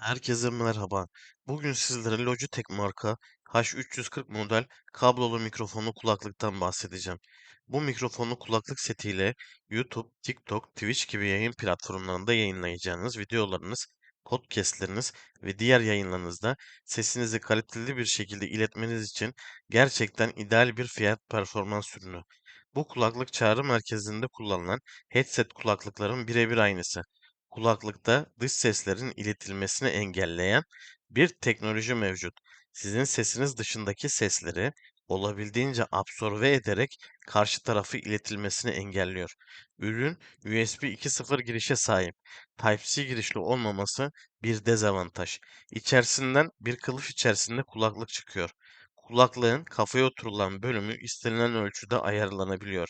Herkese merhaba. Bugün sizlere Logitech marka H340 model kablolu mikrofonlu kulaklıktan bahsedeceğim. Bu mikrofonlu kulaklık setiyle YouTube, TikTok, Twitch gibi yayın platformlarında yayınlayacağınız videolarınız, podcastleriniz ve diğer yayınlarınızda sesinizi kaliteli bir şekilde iletmeniz için gerçekten ideal bir fiyat performans ürünü. Bu kulaklık çağrı merkezinde kullanılan headset kulaklıkların birebir aynısı kulaklıkta dış seslerin iletilmesini engelleyen bir teknoloji mevcut. Sizin sesiniz dışındaki sesleri olabildiğince absorbe ederek karşı tarafı iletilmesini engelliyor. Ürün USB 2.0 girişe sahip. Type-C girişli olmaması bir dezavantaj. İçerisinden bir kılıf içerisinde kulaklık çıkıyor. Kulaklığın kafaya oturulan bölümü istenilen ölçüde ayarlanabiliyor.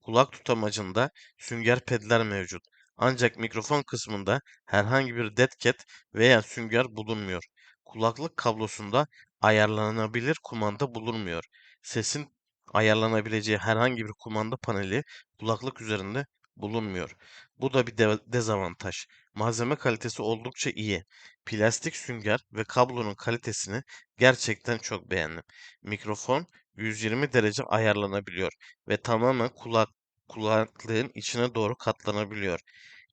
Kulak tutamacında sünger pedler mevcut. Ancak mikrofon kısmında herhangi bir dead cat veya sünger bulunmuyor. Kulaklık kablosunda ayarlanabilir kumanda bulunmuyor. Sesin ayarlanabileceği herhangi bir kumanda paneli kulaklık üzerinde bulunmuyor. Bu da bir de- dezavantaj. Malzeme kalitesi oldukça iyi. Plastik sünger ve kablonun kalitesini gerçekten çok beğendim. Mikrofon 120 derece ayarlanabiliyor ve tamamen kulak kulaklığın içine doğru katlanabiliyor.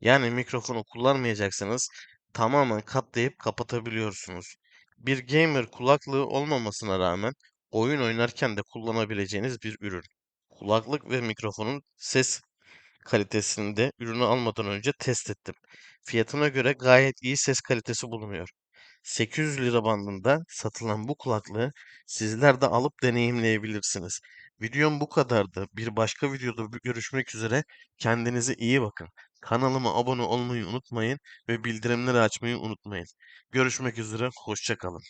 Yani mikrofonu kullanmayacaksanız tamamen katlayıp kapatabiliyorsunuz. Bir gamer kulaklığı olmamasına rağmen oyun oynarken de kullanabileceğiniz bir ürün. Kulaklık ve mikrofonun ses kalitesini de ürünü almadan önce test ettim. Fiyatına göre gayet iyi ses kalitesi bulunuyor. 800 lira bandında satılan bu kulaklığı sizler de alıp deneyimleyebilirsiniz. Videom bu kadardı. Bir başka videoda görüşmek üzere. Kendinize iyi bakın. Kanalıma abone olmayı unutmayın ve bildirimleri açmayı unutmayın. Görüşmek üzere. Hoşça kalın.